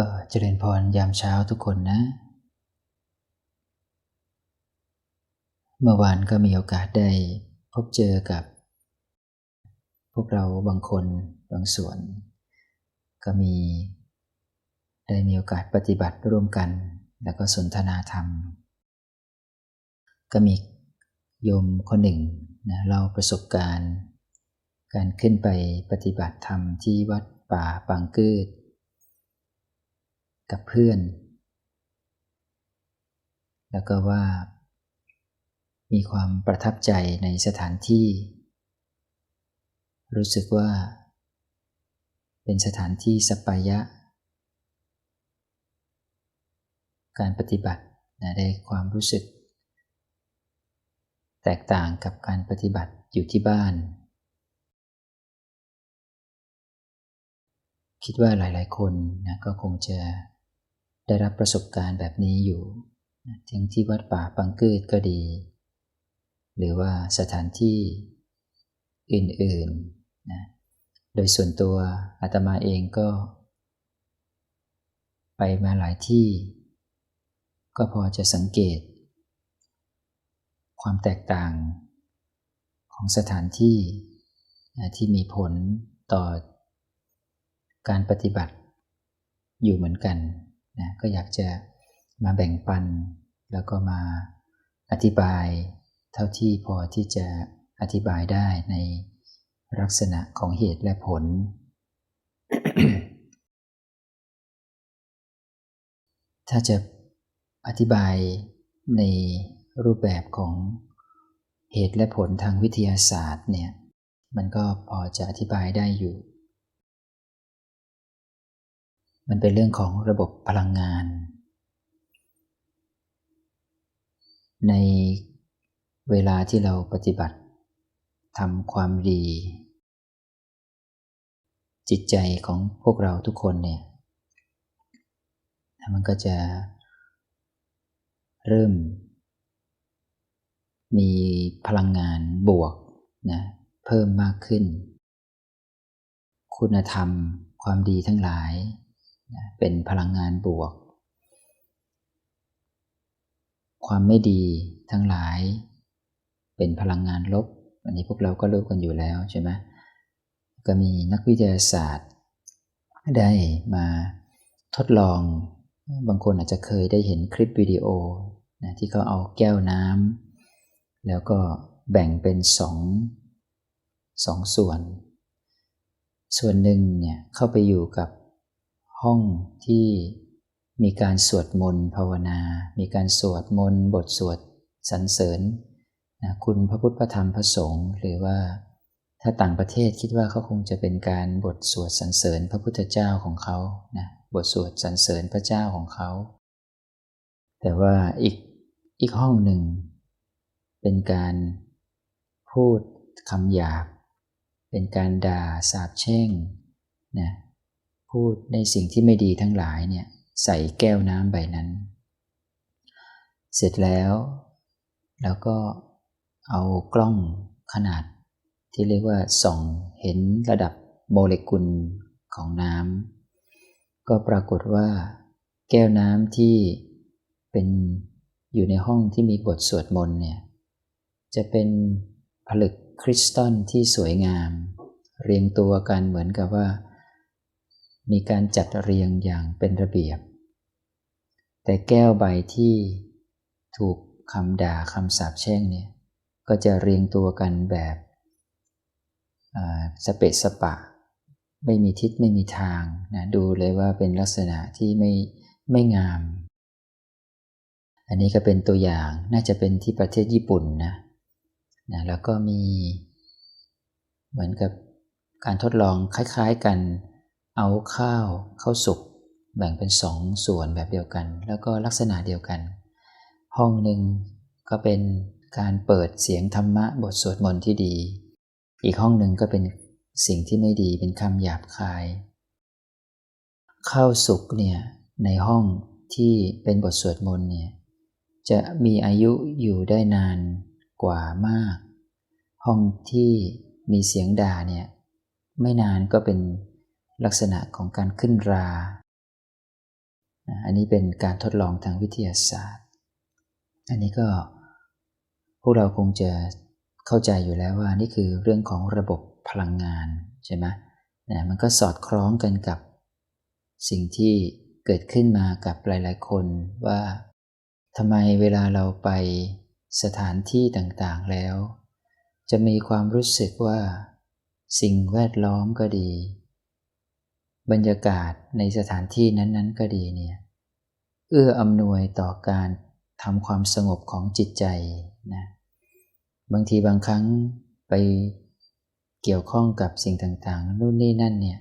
ก็เจริญพรยามเช้าทุกคนนะ เมื่อวานก็มีโอกาสได้พบเจอกับ พวกเราบางคนบางส่วน ก็มี ได้มีโอกาสปฏิบัติร่วมกัน แล้วก็สนทนาธรรม ก็มีโยมคนหนึ่งนะเราประสบการณ์ การขึ้นไปปฏิบัติธรรมที่วัดป่าปางกืด กับเพื่อน แล้วก็ว่า มีความประทับใจในสถานที่ รู้สึกว่า เป็นสถานที่สปายะ การปฏิบัตินะได้ความรู้สึก แตกต่างกับการปฏิบัติอยู่ที่บ้าน คิดว่าหลาย ๆ คนนะก็คงจะ ได้รับประสบการณ์แบบนี้อยู่ทั้งที่วัดป่าปังกืดก็ดี หรือว่าสถานที่อื่นๆนะโดยส่วนตัวอาตมาเองก็ ไปมาหลายที่ ก็พอจะสังเกต ความแตกต่างของสถานที่ที่มีผลต่อการปฏิบัติอยู่เหมือนกัน นะก็อยากจะมาแบ่งปัน แล้วก็มาอธิบายเท่าที่พอที่จะอธิบายได้ในลักษณะของเหตุและผล ถ้าจะอธิบายในรูปแบบของเหตุและผลทางวิทยาศาสตร์เนี่ย มันก็พอจะอธิบายได้อยู่ มันเป็นเรื่องของระบบพลังงาน ในเวลาที่เราปฏิบัติทำความดี จิตใจของพวกเราทุกคนเนี่ย มันก็จะเริ่ม มีพลังงานบวกนะเพิ่มมากขึ้น คุณธรรมความดีทั้งหลาย เป็นพลังงานบวก ความไม่ดีทั้งหลาย เป็นพลังงานลบ อันนี้พวกเราก็รู้กันอยู่แล้วใช่ไหมก็มีนักวิทยาศาสตร์ ได้มาทดลอง บางคนอาจจะเคยได้เห็นคลิปวิดีโอนะที่เขาเอาแก้วน้ำแล้วก็แบ่งเป็นสองสองส่วน ส่วนหนึ่งเนี่ยเข้าไปอยู่กับ ห้องที่มีการสวดมนต์ภาวนา มีการสวดมนต์บทสวดสรรเสริญนะคุณพระพุทธพระธรรมพระสงฆ์หรือว่าถ้าต่างประเทศคิดว่าเขาคงจะเป็นการบทสวดสรรเสริญพระพุทธเจ้าของเขานะบทสวดสรรเสริญพระเจ้าของเขา แต่ว่าอีกอีกห้องหนึ่ง เป็นการพูดคำหยาบ เป็นการด่าสาบแช่งนะ พูดในสิ่งที่ไม่ดีทั้งหลายเนี่ยใส่แก้วน้ำใบนั้น เสร็จแล้ว แล้วก็เอากล้องขนาด ที่เรียกว่าส่องเห็นระดับโมเลกุลของน้ำก็ปรากฏว่า แก้วน้ำที่เป็นอยู่ในห้องที่มีบทสวดมนต์เนี่ยจะเป็นผลึกคริสตัลที่สวยงาม เรียงตัวกันเหมือนกับว่า มีการจัดเรียงอย่างเป็นระเบียบ แต่แก้วใบที่ถูกคำด่าคำสาปแช่งเนี่ยก็จะเรียงตัวกันแบบสเปะสปะ ไม่มีทิศไม่มีทางนะดูเลยว่าเป็นลักษณะที่ไม่ไม่งาม อันนี้ก็เป็นตัวอย่างน่าจะเป็นที่ประเทศญี่ปุ่นนะนะแล้วก็มีเหมือนกับการทดลองคล้าย ๆกัน เอาข้าวข้าวสุกแบ่งเป็นสองส่วนแบบเดียวกัน แล้วก็ลักษณะเดียวกัน ห้องหนึ่งก็เป็นการเปิดเสียงธรรมะบทสวดมนต์ที่ดี อีกห้องหนึ่งก็เป็นสิ่งที่ไม่ดีเป็นคำหยาบคาย ข้าวสุกเนี่ยในห้องที่เป็นบทสวดมนต์เนี่ยจะมีอายุอยู่ได้นานกว่ามาก ห้องที่มีเสียงด่าเนี่ยไม่นานก็เป็น ลักษณะของการขึ้นรา อันนี้เป็นการทดลองทางวิทยาศาสตร์ อันนี้ก็พวกเราคงจะเข้าใจอยู่แล้วว่านี่คือเรื่องของระบบพลังงานใช่ไหมนะมันก็สอดคล้องกันกับสิ่งที่เกิดขึ้นมากับหลาย ๆ คนว่าทำไมเวลาเราไปสถานที่ต่าง ๆ แล้ว จะมีความรู้สึกว่า สิ่งแวดล้อมก็ดี บรรยากาศในสถานที่นั้นๆ ก็ดีเนี่ยเอื้ออำนวยต่อการทำความสงบของจิตใจนะบางทีบางครั้งไปเกี่ยวข้องกับสิ่งต่างๆนู่นนี่นั่นเนี่ย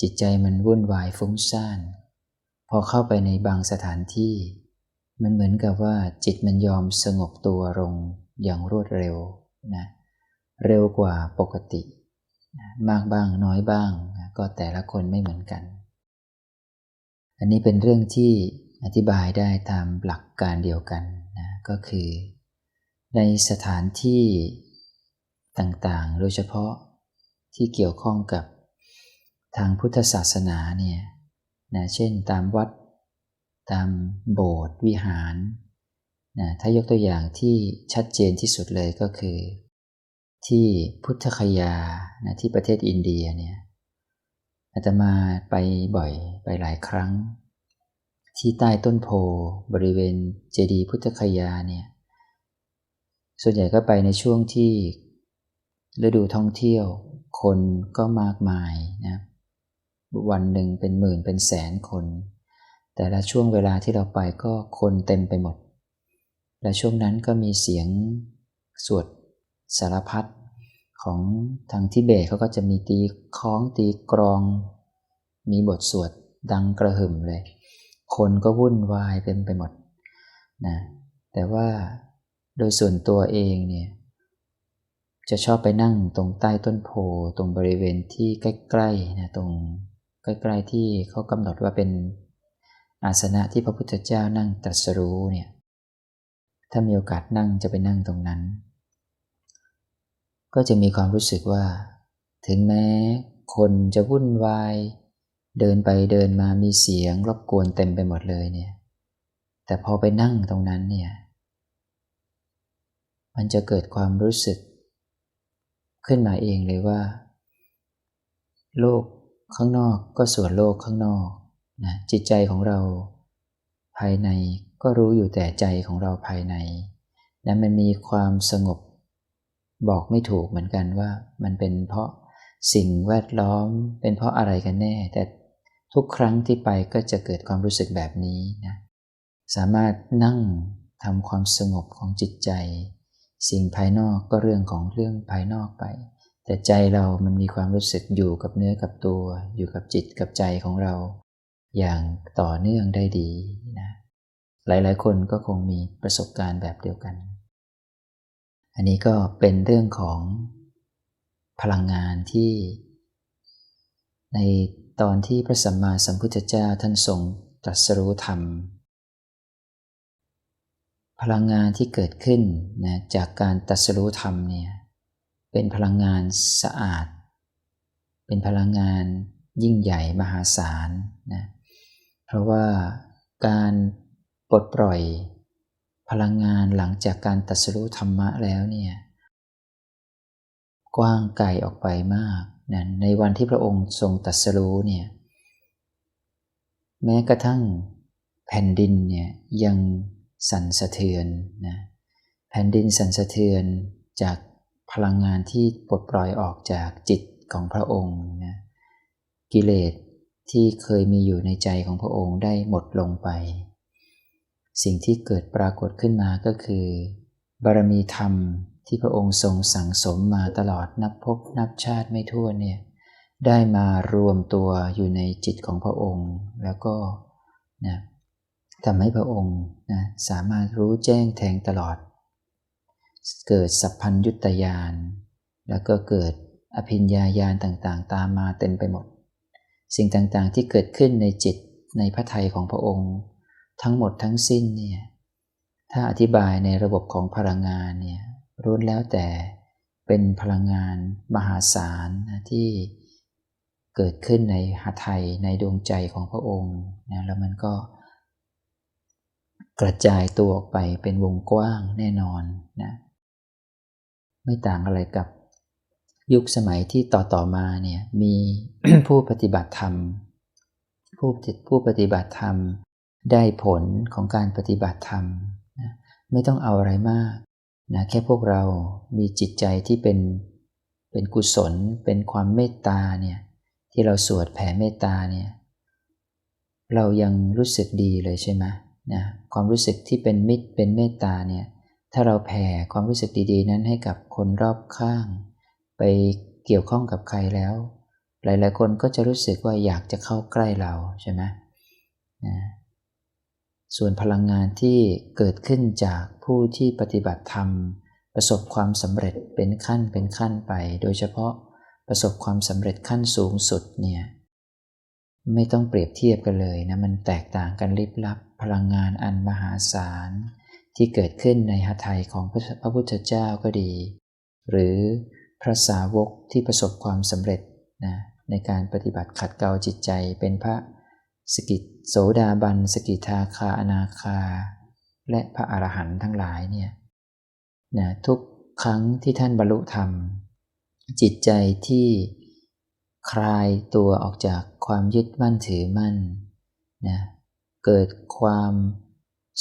จิตใจมันวุ่นวายฟุ้งซ่าน พอเข้าไปในบางสถานที่ มันเหมือนกับว่าจิตมันยอมสงบตัวลงอย่างรวดเร็วนะเร็วกว่าปกตินะมากบ้างน้อยบ้างน ก็แต่ละคนไม่เหมือนกัน อันนี้เป็นเรื่องที่อธิบายได้ตามหลักการเดียวกันนะก็คือ ในสถานที่ต่างๆ โดยเฉพาะที่เกี่ยวข้องกับทางพุทธศาสนาเนี่ยนะเช่นตามวัด ตามโบสถ์วิหารนะถ้ายกตัวอย่างที่ชัดเจนที่สุดเลยก็คือ ที่พุทธคยานะที่ประเทศอินเดียเนี่ย อาตมาไปบ่อยไปหลายครั้ง ที่ใต้ต้นโพบริเวณเจดีย์พุทธคยาเนี่ยส่วนใหญ่ก็ไปในช่วงที่ฤดูท่องเที่ยว คนก็มากมายนะวันหนึ่งเป็นหมื่นเป็นแสนคน แต่ละช่วงเวลาที่เราไปก็คนเต็มไปหมด และช่วงนั้นก็มีเสียงสวดสารพัด ของทางทิเบตเขาก็จะมีตีคล้องตีกรอง มีบทสวดดังกระหึ่มเลย คนก็วุ่นวายเต็มไปหมดนะแต่ว่าโดยส่วนตัวเองเนี่ยจะชอบไปนั่งตรงใต้ต้นโพตรงบริเวณที่ใกล้ๆนะตรงใกล้ๆที่เขากำหนดว่าเป็นอาสนะที่พระพุทธเจ้านั่งตรัสรู้เนี่ยถ้ามีโอกาสนั่งจะไปนั่งตรงนั้น ก็จะมีความรู้สึกว่า ถึงแม้คนจะวุ่นวาย เดินไปเดินมามีเสียงรบกวนเต็มไปหมดเลยเนี่ย แต่พอไปนั่งตรงนั้นเนี่ย มันจะเกิดความรู้สึก ขึ้นมาเองเลยว่า โลกข้างนอกก็ส่วนโลกข้างนอกนะจิตใจของเราภายในก็รู้อยู่แต่ใจของเราภายในนะมันมีความสงบ บอกไม่ถูกเหมือนกันว่ามันเป็นเพราะสิ่งแวดล้อม เป็นเพราะอะไรกันแน่ แต่ทุกครั้งที่ไปก็จะเกิดความรู้สึกแบบนี้นะสามารถนั่งทำความสงบของจิตใจ สิ่งภายนอกก็เรื่องของเรื่องภายนอกไป แต่ใจเรามันมีความรู้สึกอยู่กับเนื้อกับตัว อยู่กับจิตกับใจของเรา อย่างต่อเนื่องได้ดีนะหลายๆ คนก็คงมีประสบการณ์แบบเดียวกัน นนี้ก็เป็นเรื่องของพลังงานที่ ในตอนที่พระสัมมาสัมพุทธเจ้าท่านทรงตรัสรู้ธรรม พลังงานที่เกิดขึ้นนะจากการตัสรู้ธรรมเนี่ยเป็นพลังงานสะอาด เป็นพลังงานยิ่งใหญ่มหาศาลนะเพราะว่าการปลดปล่อย พลังงานหลังจากการตัสรู้ธรรมะแล้วเนี่ยกว้างไกลออกไปมากนะในวันที่พระองค์ทรงตัสรู้เนี่ยแม้กระทั่งแผ่นดินเนี่ยยังสั่นสะเทือนนะแผ่นดินสั่นสะเทือนจากพลังงานที่ปลดปล่อยออกจากจิตของพระองค์นะกิเลสที่เคยมีอยู่ในใจของพระองค์ได้หมดลงไป สิ่งที่เกิดปรากฏขึ้นมาก็คือ บารมีธรรมที่พระองค์ทรงสั่งสมมาตลอดนับพบนับชาติไม่ทั่วเนี่ยได้มารวมตัวอยู่ในจิตของพระองค์ แล้วก็นะทำให้พระองค์นะสามารถรู้แจ้งแทงตลอด เกิดสัพพัญยุตยานแล้วก็เกิดอภิญญาญาณต่างๆ ตามมาเต็มไปหมด สิ่งต่างๆที่เกิดขึ้นในจิตในพระทัยของพระองค์ ทั้งหมดทั้งสิ้นเนี่ยถ้าอธิบายในระบบของพลังงานเนี่ยรู้แล้วแต่เป็นพลังงานมหาศาลนะที่เกิดขึ้นในหทัยในดวงใจของพระองค์นะแล้วมันก็กระจายตัวออกไปเป็นวงกว้างแน่นอนนะไม่ต่างอะไรกับยุคสมัยที่ต่อต่อมาเนี่ยมีผู้ปฏิบัติธรรม ผู้ผู้ปฏิบัติธรรม ได้ผลของการปฏิบัติธรรมนะไม่ต้องเอาอะไรมากนะแค่พวกเรามีจิตใจที่เป็นเป็นกุศล เป็นความเมตตาเนี่ยที่เราสวดแผ่เมตตาเนี่ยเรายังรู้สึกดีเลยใช่ไหมนะความรู้สึกที่เป็นมิตรเป็นเมตตาเนี่ยถ้าเราแผ่ความรู้สึกดีๆ นั้นให้กับคนรอบข้าง ไปเกี่ยวข้องกับใครแล้ว หลายๆคนก็จะรู้สึกว่าอยากจะเข้าใกล้เราใช่ไหมนะ ส่วนพลังงานที่เกิดขึ้นจากผู้ที่ปฏิบัติธรรม ประสบความสำเร็จเป็นขั้นเป็นขั้นไป โดยเฉพาะประสบความสำเร็จขั้นสูงสุดเนี่ยไม่ต้องเปรียบเทียบกันเลยนะมันแตกต่างกันลิบลับพลังงานอันมหาศาล ที่เกิดขึ้นในหทัยของพระพุทธเจ้าก็ดี หรือพระสาวกที่ประสบความสำเร็จนะในการปฏิบัติขัดเกลาจิตใจเป็นพระสกิท โสดาบันสกิทาคาอนาคา และพระอรหันต์ทั้งหลายเนี่ยนะทุกครั้งที่ท่านบรรลุธรรม จิตใจที่คลายตัวออกจากความยึดมั่นถือมั่นนะเกิดความ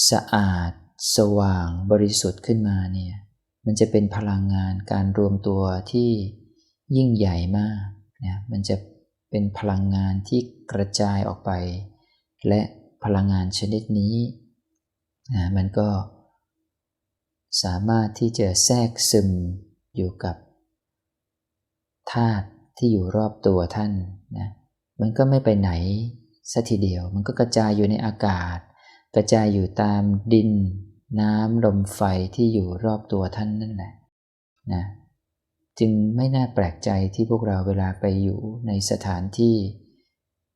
สะอาด สว่างบริสุทธิ์ขึ้นมาเนี่ยมันจะเป็นพลังงานการรวมตัวที่ยิ่งใหญ่มากนะมันจะเป็นพลังงานที่กระจายออกไป และพลังงานชนิดนี้นะมันก็สามารถที่จะแทรกซึมอยู่กับธาตุที่อยู่รอบตัวท่านนะมันก็ไม่ไปไหนสัทีเดียว มันก็กระจายอยู่ในอากาศ กระจายอยู่ตามดิน น้ำลมไฟที่อยู่รอบตัวท่านนั่นแหละนะจึงไม่น่าแปลกใจที่พวกเราเวลาไปอยู่ในสถานที่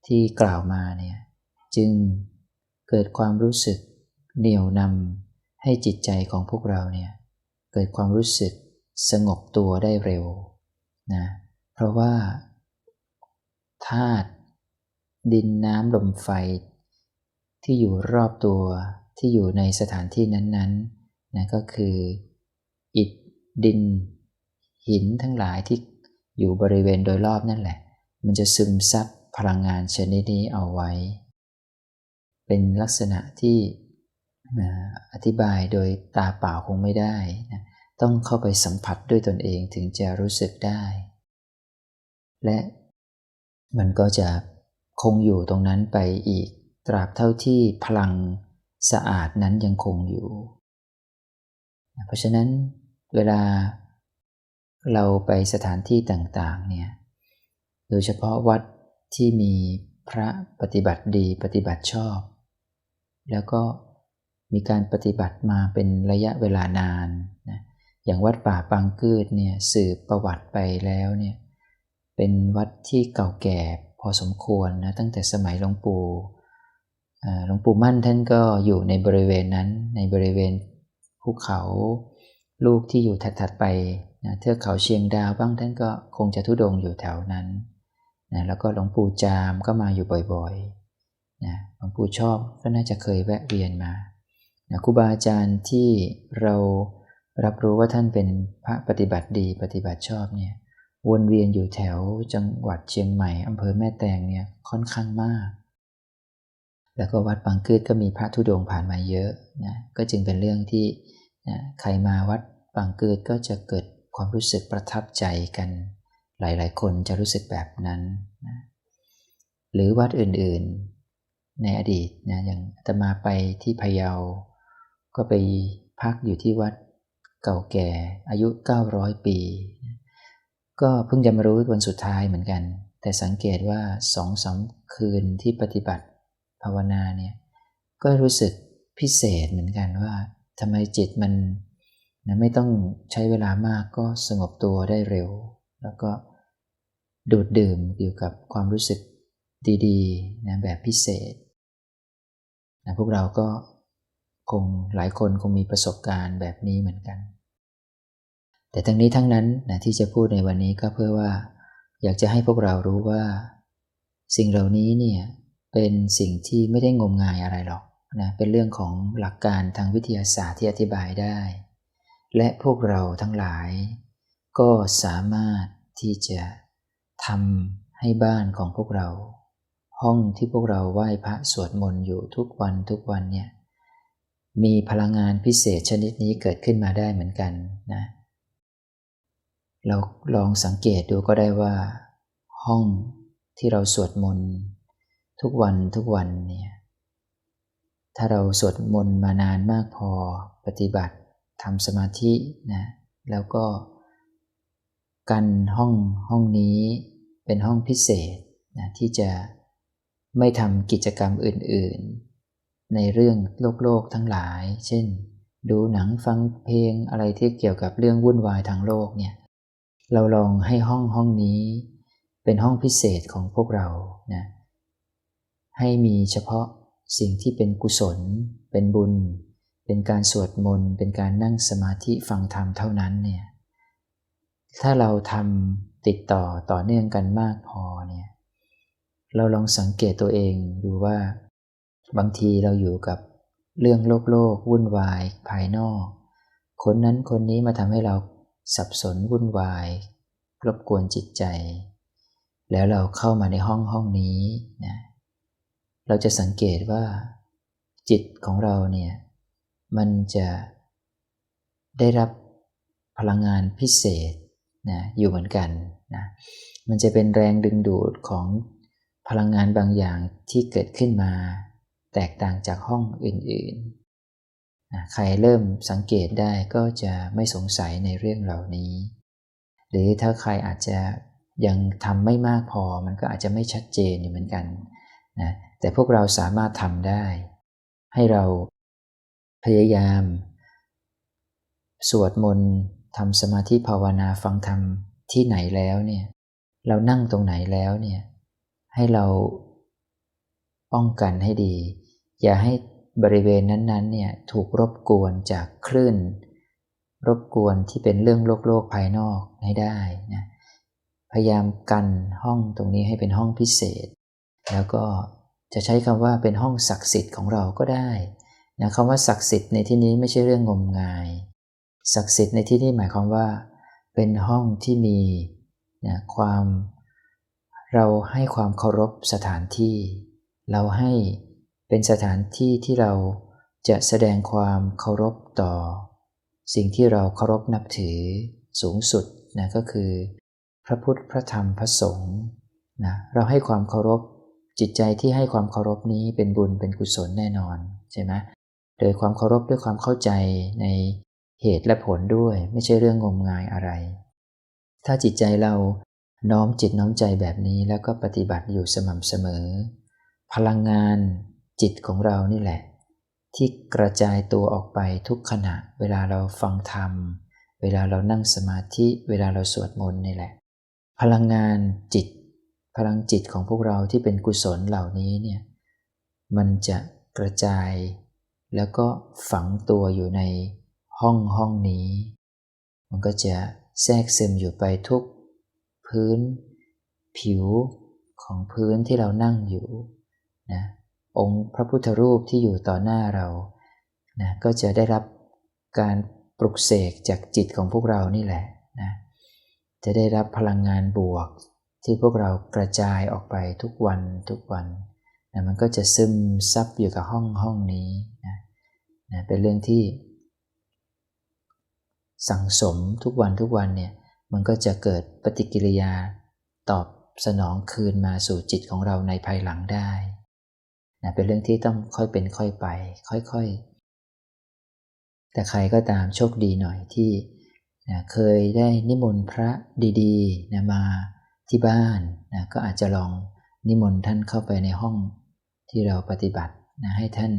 ที่กล่าวมาเนี่ย จึงเกิดความรู้สึกเหนี่ยวนำให้จิตใจของพวกเราเนี่ยเกิดความรู้สึกสงบตัวได้เร็วนะเพราะว่าธาตุดินน้ำลมไฟ ที่อยู่รอบตัวที่อยู่ในสถานที่นั้นๆนะก็คืออิฐดิน หินทั้งหลายที่อยู่บริเวณโดยรอบนั่นแหละ มันจะซึมซับพลังงานชนิดนี้เอาไว้ เป็นลักษณะที่อธิบายโดยตาเปล่าคงไม่ได้นะต้องเข้าไปสัมผัสด้วยตนเองถึงจะรู้สึกได้ และมันก็จะคงอยู่ตรงนั้นไปอีก ตราบเท่าที่พลังสะอาดนั้นยังคงอยู่ เพราะฉะนั้นเวลาเราไปสถานที่ต่างๆเนี่ย โดยเฉพาะวัดที่มีพระปฏิบัติดีปฏิบัติชอบ แล้วก็มีการปฏิบัติมาเป็นระยะเวลานานนะอย่างวัดป่าปังกืดเนี่ยสืบประวัติไปแล้วเนี่ยเป็นวัดที่เก่าแก่พอสมควรนะตั้งแต่สมัยหลวงปู่หลวงปู่มั่นท่านก็อยู่ในบริเวณนั้นในบริเวณภูเขาลูกที่อยู่ถัดๆไปนะเทือกเขาเชียงดาวบ้างท่านก็คงจะทุดงอยู่แถวนั้นนะแล้วก็หลวงปู่จามก็มาอยู่บ่อยๆ นะหลวงปู่ชอบก็น่าจะเคยแวะเวียนมานะครูบาอาจารย์ที่เรารับรู้ว่าท่านเป็นพระปฏิบัติดีปฏิบัติชอบเนี่ยวนเวียนอยู่แถวจังหวัดเชียงใหม่อำเภอแม่แตงเนี่ยค่อนข้างมาก แล้วก็วัดบางกืดก็มีพระธุดงผ่านมาเยอะนะก็จึงเป็นเรื่องที่นะใครมาวัดบางกืดก็จะเกิดความรู้สึกประทับใจกัน หลายๆ คนจะรู้สึกแบบนั้นนะหรือวัดอื่นๆ ในอดีตนะอย่างจะมาไปที่พะเยา ก็ไปพักอยู่ที่วัดเก่าแก่อายุ 900 ปี ก็เพิ่งจะมารู้วันสุดท้ายเหมือนกัน แต่สังเกตว่าสองสาคืนที่ปฏิบัติภาวนาเนี่ยก็รู้สึกพิเศษเหมือนกันว่าทำไมจิตมันนะไม่ต้องใช้เวลามากก็สงบตัวได้เร็ว แล้วก็ดูดดื่มอยู่กับความรู้สึกดีๆนะแบบพิเศษ นะพวกเราก็คงหลายคนคงมีประสบการณ์แบบนี้เหมือนกัน แต่ทั้งนี้ทั้งนั้นนะที่จะพูดในวันนี้ก็เพื่อว่า อยากจะให้พวกเรารู้ว่า สิ่งเหล่านี้เนี่ยเป็นสิ่งที่ไม่ได้งมงายอะไรหรอกนะเป็นเรื่องของหลักการทางวิทยาศาสตร์ที่อธิบายได้ และพวกเราทั้งหลาย ก็สามารถที่จะทำให้บ้านของพวกเรา ห้องที่พวกเราไหว้พระสวดมนต์อยู่ทุกวันทุกวันเนี่ยมีพลังงานพิเศษชนิดนี้เกิดขึ้นมาได้เหมือนกันนะ เราลองสังเกตดูก็ได้ว่า ห้องที่เราสวดมนต์ทุกวันทุกวันเนี่ยถ้าเราสวดมนต์มานานมากพอปฏิบัติทำสมาธินะแล้วก็กันห้องห้องนี้เป็นห้องพิเศษนะที่จะ ไม่ทำกิจกรรมอื่นๆ ในเรื่องโลกโลกทั้งหลาย เช่น ดูหนังฟังเพลงอะไรที่เกี่ยวกับเรื่องวุ่นวายทางโลกเนี่ย เราลองให้ห้องห้องนี้ เป็นห้องพิเศษของพวกเรานะ ให้มีเฉพาะสิ่งที่เป็นกุศล เป็นบุญ เป็นการสวดมนต์ เป็นการนั่งสมาธิฟังธรรมเท่านั้นเนี่ย ถ้าเราทำติดต่อต่อเนื่องกันมากพอเนี่ย เราลองสังเกตตัวเองดูว่า บางทีเราอยู่กับเรื่องโลกโลกวุ่นวายภายนอก คนนั้นคนนี้มาทำให้เราสับสนวุ่นวายรบกวนจิตใจ แล้วเราเข้ามาในห้องห้องนี้นะเราจะสังเกตว่า จิตของเราเนี่ยมันจะได้รับพลังงานพิเศษนะอยู่เหมือนกันนะมันจะเป็นแรงดึงดูดของ พลังงานบางอย่างที่เกิดขึ้นมา แตกต่างจากห้องอื่นๆนะใครเริ่มสังเกตได้ก็จะไม่สงสัยในเรื่องเหล่านี้ หรือถ้าใครอาจจะยังทำไม่มากพอมันก็อาจจะไม่ชัดเจนอยู่เหมือนกันนะแต่พวกเราสามารถทำได้ ให้เราพยายาม สวดมนต์ทำสมาธิภาวนาฟังธรรมที่ไหนแล้วเนี่ยเรานั่งตรงไหนแล้วเนี่ย ให้เราป้องกันให้ดี อย่าให้บริเวณนั้นๆเนี่ยถูกรบกวนจากคลื่น รบกวนที่เป็นเรื่องโลกโลกภายนอกให้ได้นะพยายามกันห้องตรงนี้ให้เป็นห้องพิเศษ แล้วก็จะใช้คำว่าเป็นห้องศักดิ์สิทธิ์ของเราก็ได้นะคำว่าศักดิ์สิทธิ์ในที่นี้ไม่ใช่เรื่องงมงาย ศักดิ์สิทธิ์ในที่นี้หมายความว่า เป็นห้องที่มีนะความ เราให้ความเคารพสถานที่ เราให้เป็นสถานที่ที่เราจะแสดงความเคารพต่อ สิ่งที่เราเคารพนับถือสูงสุดนะก็คือ พระพุทธพระธรรมพระสงฆ์นะเราให้ความเคารพจิตใจที่ให้ความเคารพนี้เป็นบุญเป็นกุศลแน่นอนใช่ไหมโดยความเคารพด้วยความเข้าใจในเหตุและผลด้วย ไม่ใช่เรื่องงมงายอะไร ถ้าจิตใจเรา น้อมจิตน้อมใจแบบนี้แล้วก็ปฏิบัติอยู่สม่ำเสมอ พลังงานจิตของเรานี่แหละ ที่กระจายตัวออกไปทุกขณะ เวลาเราฟังธรรม เวลาเรานั่งสมาธิ เวลาเราสวดมนต์นี่แหละ พลังงานจิต พลังจิตของพวกเราที่เป็นกุศลเหล่านี้เนี่ยมันจะกระจาย แล้วก็ฝังตัวอยู่ในห้องห้องนี้ มันก็จะแทรกซึมอยู่ไปทุก พื้น ผิวของพื้นที่เรานั่งอยู่นะองค์พระพุทธรูปที่อยู่ต่อหน้าเรานะก็จะได้รับการปลุกเสกจากจิตของพวกเรานี่แหละนะจะได้รับพลังงานบวกที่พวกเรากระจายออกไปทุกวันทุกวันนะมันก็จะซึมซับอยู่กับห้องห้องนี้นะนะเป็นเรื่องที่ สังสมทุกวันทุกวันเนี่ย มันก็จะเกิดปฏิกิริยา ตอบสนองคืนมาสู่จิตของเราในภายหลังได้นะเป็นเรื่องที่ต้องค่อยเป็นค่อยไป ค่อยๆ แต่ใครก็ตามโชคดีหน่อยที่นะเคยได้นิมนต์พระดีๆนะมาที่บ้านนะก็อาจจะลองนิมนต์ท่านเข้าไปในห้องที่เราปฏิบัตินะให้ท่าน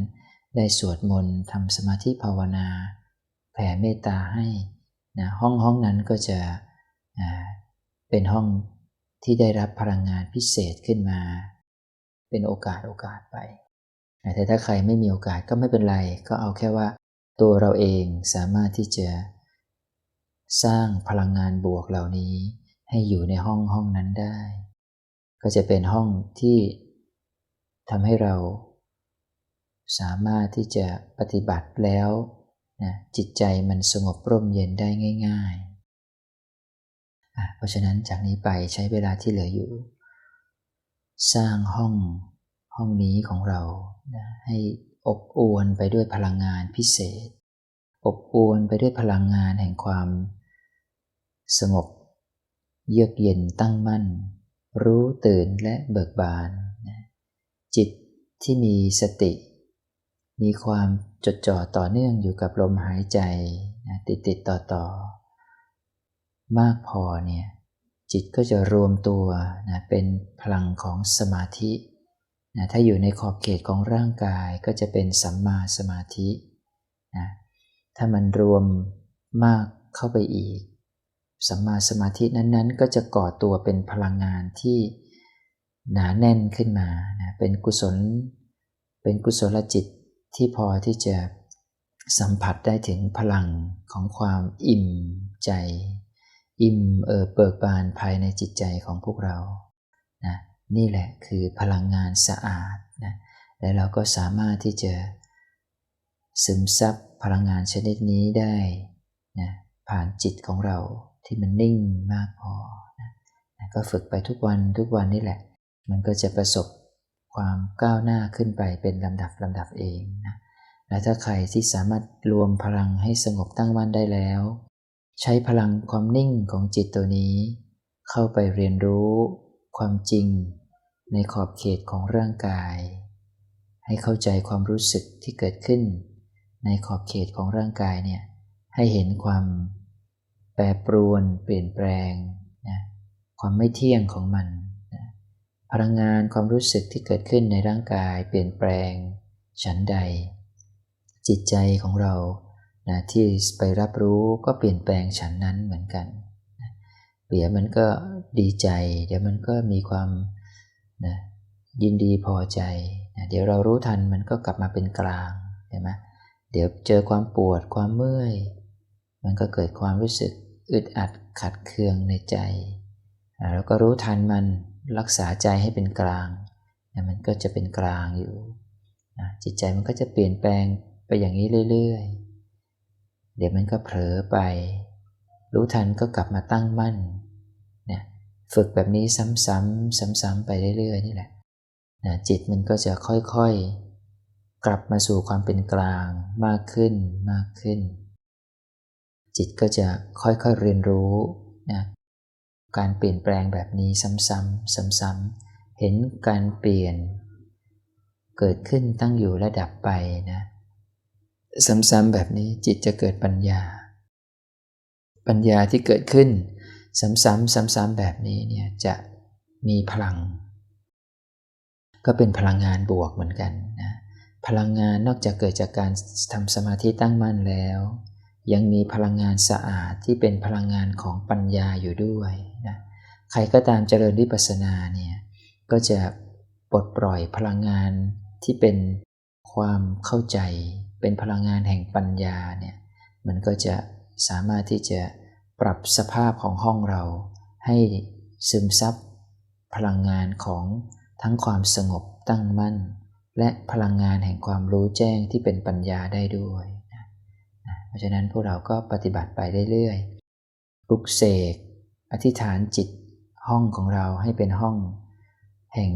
ได้สวดมนต์ทำสมาธิภาวนา แผ่เมตตาให้นะห้องห้องนั้นก็จะ เป็นห้องที่ได้รับพลังงานพิเศษขึ้นมา เป็นโอกาสโอกาสไป แต่ถ้าใครไม่มีโอกาสก็ไม่เป็นไร ก็เอาแค่ว่า ตัวเราเองสามารถที่จะสร้างพลังงานบวกเหล่านี้ ให้อยู่ในห้องห้องนั้นได้ ก็จะเป็นห้องที่ทำให้เรา สามารถที่จะปฏิบัติแล้วนะจิตใจมันสงบร่มเย็นได้ง่าย ๆ เพราะฉะนั้นจากนี้ไปใช้เวลาที่เหลืออยู่ สร้างห้องห้องนี้ของเรานะให้อบอวลไปด้วยพลังงานพิเศษ อบอวลไปด้วยพลังงานแห่งความ สงบ เยือกเย็นตั้งมั่น รู้ตื่นและเบิกบานนะจิตที่มีสติ มีความจดจ่อต่อเนื่องอยู่กับลมหายใจนะติดติดต่อต่อ มากพอเนี่ยจิตก็จะรวมตัวนะเป็นพลังของสมาธินะถ้าอยู่ในขอบเขตของร่างกายก็จะเป็นสัมมาสมาธินะถ้ามันรวมมากเข้าไปอีก สัมมาสมาธินั้นๆ ก็จะก่อตัวเป็นพลังงานที่หนาแน่นขึ้นมานะเป็นกุศล เป็นกุศลจิตที่พอที่จะสัมผัสได้ถึงพลังของความอิ่มใจ อิ่มเอิบเบิกบานภายในจิตใจของพวกเรานะนี่แหละคือพลังงานสะอาดนะและเราก็สามารถที่จะซึมซับพลังงานชนิดนี้ได้นะผ่านจิตของเราที่มันนิ่งมากพอนะนะก็ฝึกไปทุกวันทุกวันนี่แหละ มันก็จะประสบความก้าวหน้าขึ้นไปเป็นลำดับลำดับเองนะและถ้าใครที่สามารถรวมพลังให้สงบตั้งมั่นได้แล้ว ใช้พลังความนิ่งของจิตตัวนี้ เข้าไปเรียนรู้ ความจริง ในขอบเขตของร่างกาย ให้เข้าใจความรู้สึกที่เกิดขึ้น ในขอบเขตของร่างกายเนี่ยให้เห็นความแปรปรวนเปลี่ยนแปลงนะความไม่เที่ยงของมันนะพลังงานความรู้สึกที่เกิดขึ้นในร่างกายเปลี่ยนแปลง ฉันใด จิตใจของเรา นะที่ไปรับรู้ก็เปลี่ยนแปลงฉันนั้นเหมือนกันนะเดี๋ยวมันก็ดีใจ เดี๋ยวมันก็มีความนะยินดีพอใจนะเดี๋ยวเรารู้ทันมันก็กลับมาเป็นกลางเห็นไหมเดี๋ยวเจอความปวดความเมื่อย มันก็เกิดความรู้สึกอึดอัดขัดเคืองในใจ แล้วก็รู้ทันมันรักษาใจให้เป็นกลางนะมันก็จะเป็นกลางอยู่ จิตใจมันก็จะเปลี่ยนแปลงไปอย่างนี้เรื่อย ๆ เดี๋ยวมันก็เผลอไป รู้ทันก็กลับมาตั้งมั่นนี่ยฝึกแบบนี้ซ้ำๆซ้ำๆไปเรื่อยๆนี่แหละนะจิตมันก็จะค่อยๆ กลับมาสู่ความเป็นกลางมากขึ้นมากขึ้น จิตก็จะค่อยๆเรียนรู้นะการเปลี่ยนแปลงแบบนี้ซ้ำๆซ้ำๆเห็นการเปลี่ยน เกิดขึ้นตั้งอยู่และดับไปนะ ซ้ำๆแบบนี้จิตจะเกิดปัญญา ปัญญาที่เกิดขึ้น ซ้ำๆซ้ำๆแบบนี้เนี่ยจะมีพลัง ก็เป็นพลังงานบวกเหมือนกันนะพลังงานนอกจากเกิดจากการทำสมาธิตั้งมั่นแล้ว ยังมีพลังงานสะอาดที่เป็นพลังงานของปัญญาอยู่ด้วยนะใครก็ตามเจริญวิปัสสนาเนี่ยก็จะปลดปล่อยพลังงานที่เป็นความเข้าใจ เป็นพลังงานแห่งปัญญาเนี่ยมันก็จะสามารถที่จะปรับสภาพของห้องเรา ให้ซึมซับพลังงานของทั้งความสงบตั้งมั่น และพลังงานแห่งความรู้แจ้งที่เป็นปัญญาได้ด้วยนะเพราะฉะนั้นพวกเราก็ปฏิบัติไปเรื่อยๆปลุกเสกอธิษฐานจิตห้องของเราให้เป็นห้อง แห่ง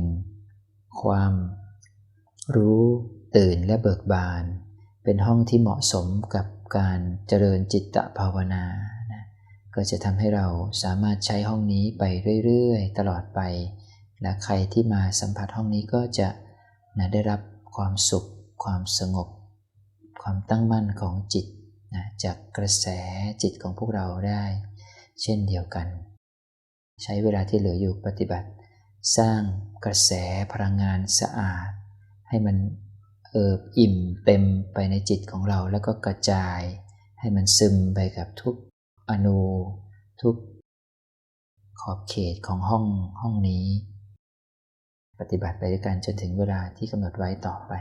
ความรู้ตื่นและเบิกบาน เป็นห้องที่เหมาะสมกับการเจริญจิตตภาวนานะก็จะทำให้เราสามารถใช้ห้องนี้ไปเรื่อยๆ ตลอดไป และใครที่มาสัมผัสห้องนี้ก็จะนะได้รับความสุข ความสงบ ความตั้งมั่นของจิตนะจากกระแสจิตของพวกเราได้ เช่นเดียวกัน ใช้เวลาที่เหลืออยู่ปฏิบัติ สร้างกระแสพลังงานสะอาด ให้มัน เอิบอิ่มเต็มไปในจิตของเราแล้วก็กระจาย ให้มันซึมไปกับทุกอนูทุกขอบเขตของห้องห้องนี้ ปฏิบัติไปด้วยกันจนถึงเวลาที่กำหนดไว้ต่อไป